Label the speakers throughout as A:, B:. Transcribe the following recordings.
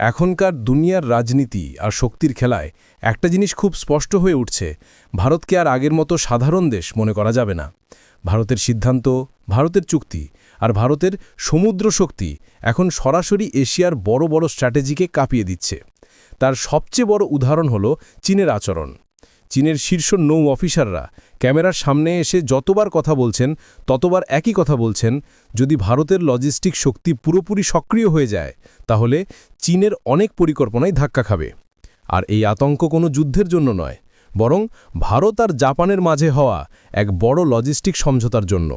A: এখনকার দুনিয়ার রাজনীতি আর শক্তির খেলায় একটা জিনিস খুব স্পষ্ট হয়ে উঠছে, ভারতকে আর আগের মতো সাধারণ দেশ মনে করা যাবে না। ভারতের সিদ্ধান্ত, ভারতের চুক্তি আর ভারতের সমুদ্র শক্তি এখন সরাসরি এশিয়ার বড় বড় স্ট্র্যাটেজিকে কাঁপিয়ে দিচ্ছে। তার সবচেয়ে বড় উদাহরণ হল চীনের আচরণ। চীনের শীর্ষ নৌ অফিসাররা ক্যামেরার সামনে এসে যতবার কথা বলছেন, ততবার একই কথা বলছেন, যদি ভারতের লজিস্টিক শক্তি পুরোপুরি সক্রিয় হয়ে যায়, তাহলে চীনের অনেক পরিকল্পনাই ধাক্কা খাবে। আর এই আতঙ্ক কোনো যুদ্ধের জন্য নয়, বরং ভারত আর জাপানের মাঝে হওয়া এক বড় লজিস্টিক সমঝোতার জন্য।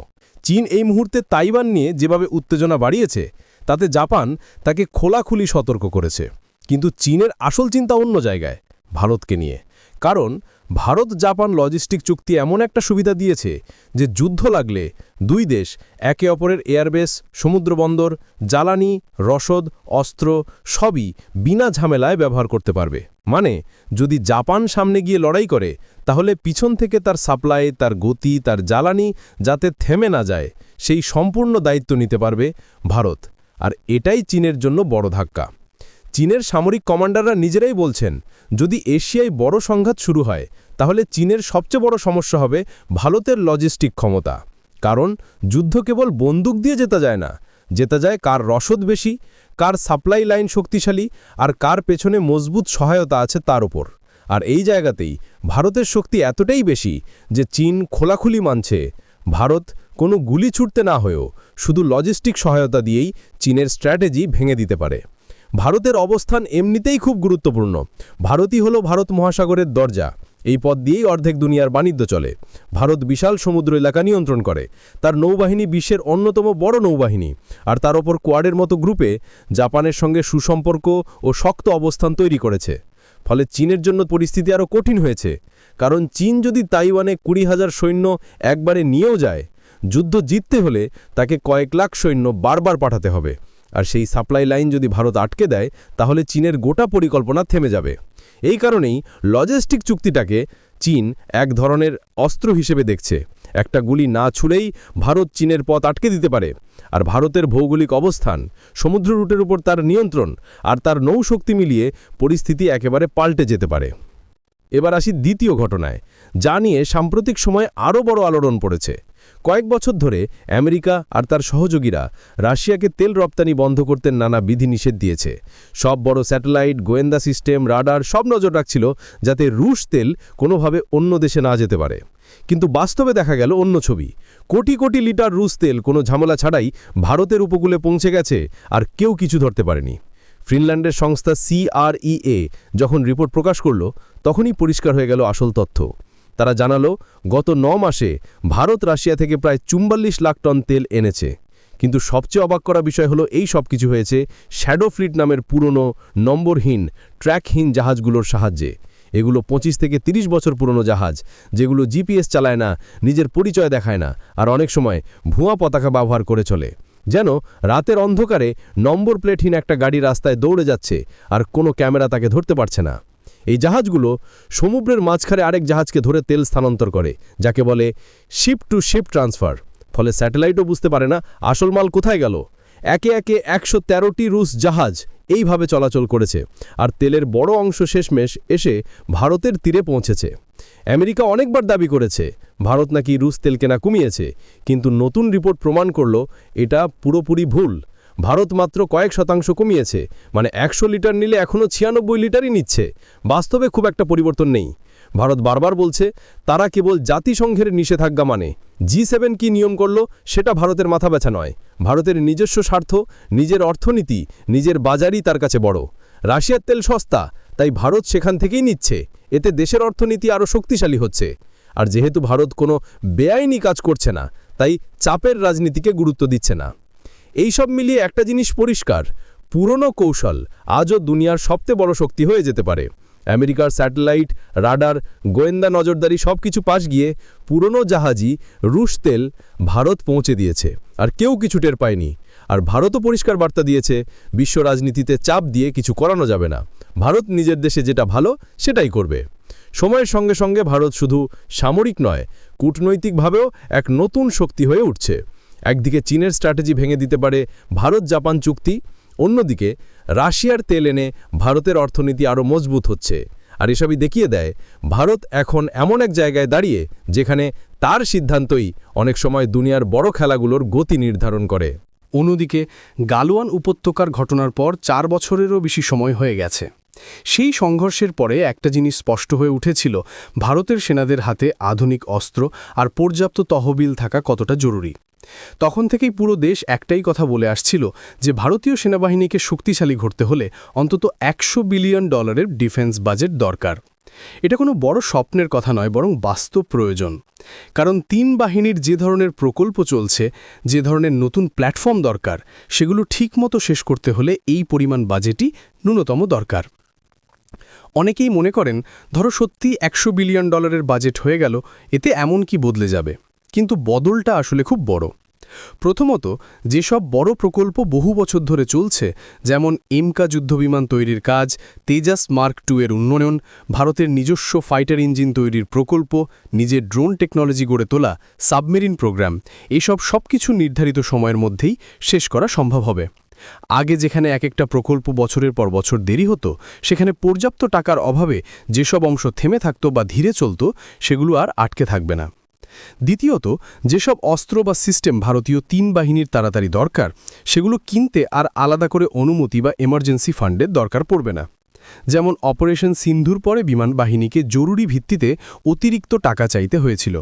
A: চীন এই মুহূর্তে তাইওয়ান নিয়ে যেভাবে উত্তেজনা বাড়িয়েছে, তাতে জাপান তাকে খোলাখুলি সতর্ক করেছে। কিন্তু চীনের আসল চিন্তা অন্য জায়গায়, ভারতকে নিয়ে। কারণ ভারত জাপান লজিস্টিক চুক্তি এমন একটা সুবিধা দিয়েছে যে যুদ্ধ লাগলে দুই দেশ একে অপরের এয়ারবেস সমুদ্রবন্দর জ্বালানি, রসদ, অস্ত্র সবই বিনা ঝামেলায় ব্যবহার করতে পারবে। মানে যদি জাপান সামনে গিয়ে লড়াই করে, তাহলে পিছন থেকে তার সাপ্লাই, তার গতি, তার জ্বালানি যাতে থেমে না যায়, সেই সম্পূর্ণ দায়িত্ব নিতে পারবে ভারত। আর এটাই চীনের জন্য বড় ধাক্কা। চীনের সামরিক কমান্ডাররা নিজেরাই বলছেন, যদি এশিয়ায় বড় সংঘাত শুরু হয়, তাহলে চীনের সবচেয়ে বড় সমস্যা হবে ভারতের লজিস্টিক ক্ষমতা। কারণ যুদ্ধ কেবল বন্দুক দিয়ে জেতা যায় না, জেতা যায় কার রসদ বেশি, কার সাপ্লাই লাইন শক্তিশালী, আর কার পেছনে মজবুত সহায়তা আছে তার ওপর আর এই জায়গাতেই ভারতের শক্তি এতটাই বেশি যে চীন খোলাখুলি মানছে, ভারত কোনো গুলি ছুটতে না হয়েও শুধু লজিস্টিক সহায়তা দিয়েই চীনের স্ট্র্যাটেজি ভেঙে দিতে পারে। ভারতের অবস্থান এমনিতেই খুব গুরুত্বপূর্ণ। ভারতই হল ভারত মহাসাগরের দরজা। এই পথ দিয়েই অর্ধেক দুনিয়ার বাণিজ্য চলে। ভারত বিশাল সমুদ্র এলাকা নিয়ন্ত্রণ করে। তার নৌবাহিনী বিশ্বের অন্যতম বড় নৌবাহিনী। আর তার ওপর কোয়াডের মতো গ্রুপে জাপানের সঙ্গে সুসম্পর্ক ও শক্ত অবস্থান তৈরি করেছে। ফলে চীনের জন্য পরিস্থিতি আরও কঠিন হয়েছে। কারণ চীন যদি তাইওয়ানে কুড়ি হাজার সৈন্য একবারে নিয়েও যায়, যুদ্ধ জিততে হলে তাকে কয়েক লাখ সৈন্য বারবার পাঠাতে হবে। আর সেই সাপ্লাই লাইন যদি ভারত আটকে দেয়, তাহলে চীনের গোটা পরিকল্পনা থেমে যাবে। এই কারণেই লজিস্টিক চুক্তিটাকে চীন এক ধরনের অস্ত্র হিসেবে দেখছে। একটা গুলি না ছুলেই ভারত চীনের পথ আটকে দিতে পারে। আর ভারতের ভৌগোলিক অবস্থান, সমুদ্র রুটের উপর তার নিয়ন্ত্রণ আর তার নৌশক্তি মিলিয়ে পরিস্থিতি একেবারে পাল্টে যেতে পারে। এবার আসি দ্বিতীয় ঘটনায়। যা নিয়ে সাম্প্রতিক সময়ে আরও বড় আলোড়ন পড়েছে। কয়েক বছর ধরে আমেরিকা আর তার সহযোগীরা রাশিয়াকে তেল রপ্তানি বন্ধ করতে নানা বিধিনিষেধ দিয়েছে। সব বড় স্যাটেলাইট, গোয়েন্দা সিস্টেম, রাডার সব নজর রাখছিল যাতে রুশ তেল কোনোভাবে অন্য দেশে না যেতে পারে। কিন্তু বাস্তবে দেখা গেল অন্য ছবি। কোটি কোটি লিটার রুশ তেল কোনো ঝামেলা ছাড়াই ভারতের উপকূলে পৌঁছে গেছে আর কেউ কিছু ধরতে পারেনি। ফিনল্যান্ডের সংস্থা সিআরইএ যখন রিপোর্ট প্রকাশ করল, তখনই পরিষ্কার হয়ে গেল আসল তথ্য। তারা জানালো, গত ন মাসে ভারত রাশিয়া থেকে প্রায় চুম্বাল্লিশ লাখ টন তেল এনেছে। কিন্তু সবচেয়ে অবাক করা বিষয় হলো, এই সব কিছু হয়েছে শ্যাডো ফ্লিট নামের পুরনো, নম্বরহীন, ট্র্যাকহীন জাহাজগুলোর সাহায্যে। এগুলো ২৫ থেকে ৩০ বছর পুরনো জাহাজ, যেগুলো জিপিএস চালায় না, নিজের পরিচয় দেখায় না, আর অনেক সময় ভুয়া পতাকা ব্যবহার করে চলে। যেন রাতের অন্ধকারে নম্বর প্লেটহীন একটা গাড়ি রাস্তায় দৌড়ে যাচ্ছে, আর কোনো ক্যামেরা তাকে ধরতে পারছে না। এই জাহাজগুলো সমুদ্রের মাঝখানে আরেক জাহাজকে ধরে তেল স্থানান্তর করে, যাকে বলে শিপ টু শিপ ট্রান্সফার। ফলে স্যাটেলাইটও বুঝতে পারে না আসল মাল কোথায় গেল। একে একে একশো তেরোটি রুশ জাহাজ এইভাবে চলাচল করেছে, আর তেলের বড় অংশ শেষমেশ এসে ভারতের তীরে পৌঁছেছে। আমেরিকা অনেকবার দাবি করেছে, ভারত নাকি রুশ তেল কেনা কমিয়েছে, কিন্তু নতুন রিপোর্ট প্রমাণ করল এটা পুরোপুরি ভুল। ভারত মাত্র কয়েক শতাংশ কমিয়েছে মানে একশো লিটার নিলে এখনও ছিয়ানব্বই লিটারই নিচ্ছে। বাস্তবে খুব একটা পরিবর্তন নেই। ভারত বারবার বলছে, তারা কেবল জাতিসংঘের নিষেধাজ্ঞা মানে। জি সেভেন কী নিয়ম করল, সেটা ভারতের মাথা ব্যথা নয়। ভারতের নিজস্ব স্বার্থ, নিজের অর্থনীতি, নিজের বাজারই তার কাছে বড়। রাশিয়ার তেল সস্তা, তাই ভারত সেখান থেকেই নিচ্ছে। এতে দেশের অর্থনীতি আরও শক্তিশালী হচ্ছে। আর যেহেতু ভারত কোনো বেআইনি কাজ করছে না, তাই চাপের রাজনীতিকে গুরুত্ব দিচ্ছে না। এই সব মিলিয়ে একটা জিনিস পরিষ্কার, পুরনো কৌশল আজও দুনিয়ার সবচেয়ে বড় শক্তি হয়ে যেতে পারে। আমেরিকার স্যাটেলাইট, রাডার, গোয়েন্দা নজরদারি সব কিছু পাশ গিয়ে পুরনো জাহাজই রুশ তেল ভারত পৌঁছে দিয়েছে, আর কেউ কিছু টের পায়নি। আর ভারতও পরিষ্কার বার্তা দিয়েছে, বিশ্ব রাজনীতিতে চাপ দিয়ে কিছু করানো যাবে না। ভারত নিজের দেশে যেটা ভালো, সেটাই করবে। সময়ের সঙ্গে সঙ্গে ভারত শুধু সামরিক নয়, কূটনৈতিকভাবেও এক নতুন শক্তি হয়ে উঠছে। একদিকে চীনের স্ট্র্যাটেজি ভেঙে দিতে পারে ভারত জাপান চুক্তি,
B: অন্যদিকে রাশিয়ার তেল এনে ভারতের অর্থনীতি আরও মজবুত হচ্ছে। আর এসবই দেখিয়ে দেয়, ভারত এখন এমন এক জায়গায় দাঁড়িয়ে যেখানে তার সিদ্ধান্তই অনেক সময় দুনিয়ার বড় খেলাগুলোর গতি নির্ধারণ করে।
C: অন্যদিকে, গালওয়ান উপত্যকার ঘটনার পর চার বছরেরও বেশি সময় হয়ে গেছে। সেই সংঘর্ষের পরে একটা জিনিস স্পষ্ট হয়ে উঠেছিল, ভারতের সেনাদের হাতে আধুনিক অস্ত্র আর পর্যাপ্ত তহবিল থাকা কতটা জরুরি। তখন থেকেই পুরো দেশ একটাই কথা বলে আসছিল যে ভারতীয় সেনাবাহিনীকে শক্তিশালী ঘটতে হলে অন্তত একশো বিলিয়ন ডলারের ডিফেন্স বাজেট দরকার। এটা কোনো বড় স্বপ্নের কথা নয়, বরং বাস্তব প্রয়োজন। কারণ তিন বাহিনীর যে ধরনের প্রকল্প চলছে, যে ধরনের নতুন প্ল্যাটফর্ম দরকার, সেগুলো ঠিকমতো শেষ করতে হলে এই পরিমাণ বাজেটই ন্যূনতম দরকার। অনেকেই মনে করেন, ধরো সত্যি একশো বিলিয়ন ডলারের বাজেট হয়ে গেল, এতে এমন কি বদলে যাবে? কিন্তু বদলটা আসলে খুব বড়। প্রথমত, যেসব বড় প্রকল্প বহু বছর ধরে চলছে, যেমন এমকা যুদ্ধবিমান তৈরির কাজ, তেজাস মার্ক টু এর উন্নয়ন, ভারতের নিজস্ব ফাইটার ইঞ্জিন তৈরির প্রকল্প, নিজের ড্রোন টেকনোলজি গড়ে তোলা, সাবমেরিন প্রোগ্রাম, এসব সবকিছু নির্ধারিত সময়ের মধ্যেই শেষ করা সম্ভব হবে। আগে যেখানে এক একটা প্রকল্প বছরের পর বছর দেরি হতো, সেখানে পর্যাপ্ত টাকার অভাবে যেসব অংশ থেমে থাকত বা ধীরে চলত, সেগুলো আর আটকে থাকবে না। দ্বিতীয়ত, যেসব অস্ত্র বা সিস্টেম ভারতীয় তিন বাহিনীর তাড়াতাড়ি দরকার, সেগুলো কিনতে আর আলাদা করে অনুমতি বা এমার্জেন্সি ফান্ডের দরকার পড়বে না। যেমন অপারেশন সিন্ধুর পরে বিমান বাহিনীকে জরুরি ভিত্তিতে অতিরিক্ত টাকা চাইতে হয়েছিল।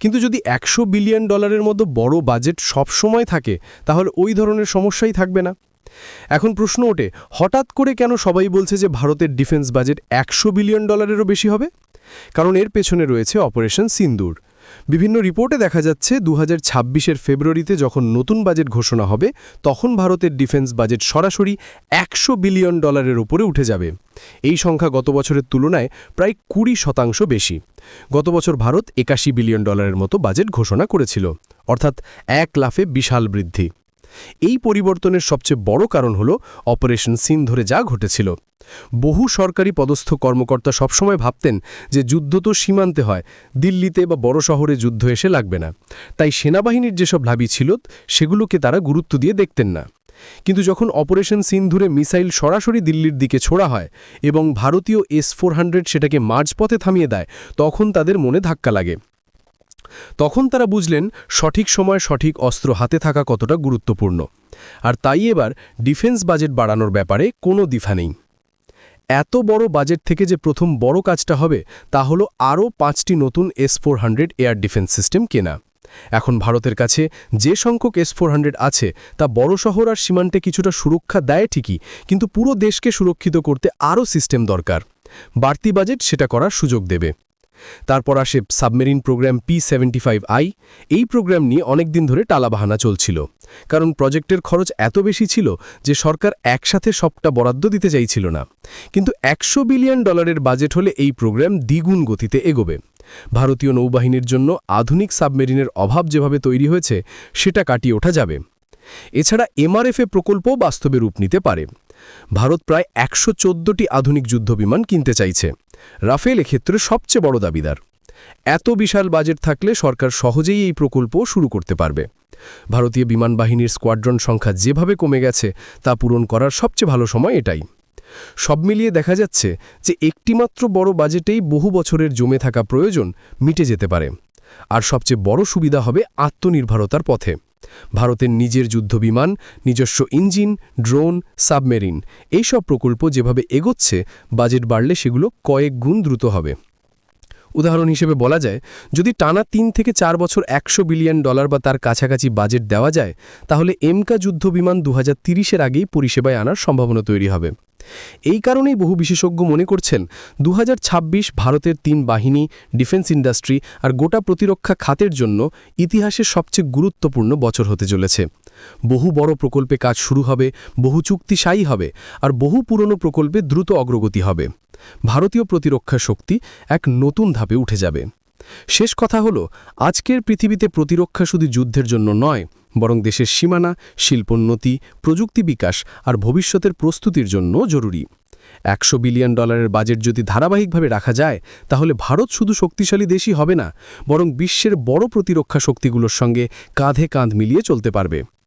C: কিন্তু যদি একশো বিলিয়ন ডলারের মতো বড় বাজেট সবসময় থাকে, তাহলে ওই ধরনের সমস্যাই থাকবে না। এখন প্রশ্ন ওঠে, হঠাৎ করে কেন সবাই বলছে যে ভারতের ডিফেন্স বাজেট একশো বিলিয়ন ডলারেরও বেশি হবে? কারণ এর পেছনে রয়েছে অপারেশন সিন্দুর বিভিন্ন রিপোর্টে দেখা যাচ্ছে দু হাজার ফেব্রুয়ারিতে যখন নতুন বাজেট ঘোষণা হবে, তখন ভারতের ডিফেন্স বাজেট সরাসরি একশো বিলিয়ন ডলারের উপরে উঠে যাবে। এই সংখ্যা গত বছরের তুলনায় প্রায় কুড়ি শতাংশ বেশি। গত বছর ভারত একাশি বিলিয়ন ডলারের মতো বাজেট ঘোষণা করেছিল। অর্থাৎ এক লাফে বিশাল বৃদ্ধি। এই পরিবর্তনের সবচেয়ে বড় কারণ হল অপারেশন সিন ধরে যা ঘটেছিল। বহু সরকারি পদস্থ কর্মকর্তা সবসময় ভাবতেন যে যুদ্ধ তো সীমান্তে হয়, দিল্লিতে বা বড় শহরে যুদ্ধ এসে লাগবে না। তাই সেনাবাহিনীর যেসব লাভি ছিল, সেগুলোকে তারা গুরুত্ব দিয়ে দেখতেন না। কিন্তু যখন অপারেশন সিন্ধুরে মিসাইল সরাসরি দিল্লির দিকে ছোড়া হয় এবং ভারতীয় এস ফোর সেটাকে মাঝপথে থামিয়ে দেয়, তখন তাদের মনে ধাক্কা লাগে। তখন তারা বুঝলেন সঠিক সময় সঠিক অস্ত্র হাতে থাকা কতটা গুরুত্বপূর্ণ। আর তাই এবার ডিফেন্স বাজেট বাড়ানোর ব্যাপারে কোনো দিফা নেই। এত বড় বাজেট থেকে যে প্রথম বড় কাজটা হবে, তা হলো আরও পাঁচটি নতুন S four air defence system কেনা। এখন ভারতের কাছে যে সংখ্যক এস ফোর আছে, তা বড় শহর আর সীমান্তে কিছুটা সুরক্ষা দেয় ঠিকই, কিন্তু পুরো দেশকে সুরক্ষিত করতে আরও সিস্টেম দরকার। বাড়তি বাজেট সেটা করার সুযোগ দেবে। তারপর আসে submarine programme P seventy I. এই প্রোগ্রাম নিয়ে অনেক দিন ধরে টালাবাহানা চলছিল। কারণ প্রজেক্টের খরচ এত বেশি ছিল যে সরকার একসাথে সবটা বরাদ্দ দিতে চাইছিল না। কিন্তু একশো বিলিয়ন ডলারের বাজেট হলে এই প্রোগ্রাম দ্বিগুণ গতিতে এগোবে। ভারতীয় নৌবাহিনীর জন্য আধুনিক সাবমেরিনের অভাব যেভাবে তৈরি হয়েছে, সেটা কাটিয়ে ওঠা যাবে। এছাড়া এমআরএফএ প্রকল্পও বাস্তবে রূপ নিতে পারে। ভারত প্রায় একশো চোদ্দটি আধুনিক যুদ্ধবিমান কিনতে চাইছে। রাফেল এক্ষেত্রে সবচেয়ে বড় দাবিদার। এত বিশাল বাজেট থাকলে সরকার সহজেই এই প্রকল্প শুরু করতে পারবে। ভারতীয় বিমান বাহিনীর স্কোয়াড্রন সংখ্যা যেভাবে কমে গেছে, তা পূরণ করার সবচেয়ে ভালো সময় এটাই। সব মিলিয়ে দেখা যাচ্ছে যে একটিমাত্র বড় বাজেটেই বহু বছরের জমে থাকা প্রয়োজন মিটে যেতে পারে। আর সবচেয়ে বড় সুবিধা হবে আত্মনির্ভরতার পথে। ভারতের নিজের যুদ্ধবিমান নিজস্ব ইঞ্জিন, ড্রোন, সাবমেরিন। এইসব প্রকল্প যেভাবে এগোচ্ছে, বাজেট বাড়লে সেগুলো কয়েক গুণ দ্রুত হবে। উদাহরণ হিসেবে বলা যায়, যদি টানা তিন থেকে চার বছর একশো বিলিয়ন ডলার বা তার কাছাকাছি বাজেট দেওয়া যায়, তাহলে এমকা যুদ্ধ বিমান দু হাজার আগেই পরিষেবায় আনার সম্ভাবনা তৈরি হবে। এই কারণেই বহু বিশেষজ্ঞ মনে করছেন দু হাজার ছাব্বিশ ভারতের তিন বাহিনী, ডিফেন্স ইন্ডাস্ট্রি আর গোটা প্রতিরক্ষা খাতের জন্য ইতিহাসের সবচেয়ে গুরুত্বপূর্ণ বছর হতে চলেছে। বহু বড় প্রকল্পে কাজ শুরু হবে, বহু চুক্তিশায়ী হবে আর বহু পুরনো প্রকল্পে দ্রুত অগ্রগতি হবে। ভারতীয় প্রতিরক্ষা শক্তি এক নতুন ধাপে উঠে যাবে। শেষ কথা হলো, আজকের পৃথিবীতে প্রতিরক্ষা শুধু যুদ্ধের জন্য নয়, বরং দেশের সীমানা, শিল্পোন্নতি, প্রযুক্তি বিকাশ আর ভবিষ্যতের প্রস্তুতির জন্য জরুরি। একশো বিলিয়ন ডলারের বাজেট যদি ধারাবাহিকভাবে রাখা যায়, তাহলে ভারত শুধু শক্তিশালী দেশই হবে না, বরং বিশ্বের বড় প্রতিরক্ষা শক্তিগুলোর সঙ্গে কাঁধে কাঁধ মিলিয়ে চলতে পারবে।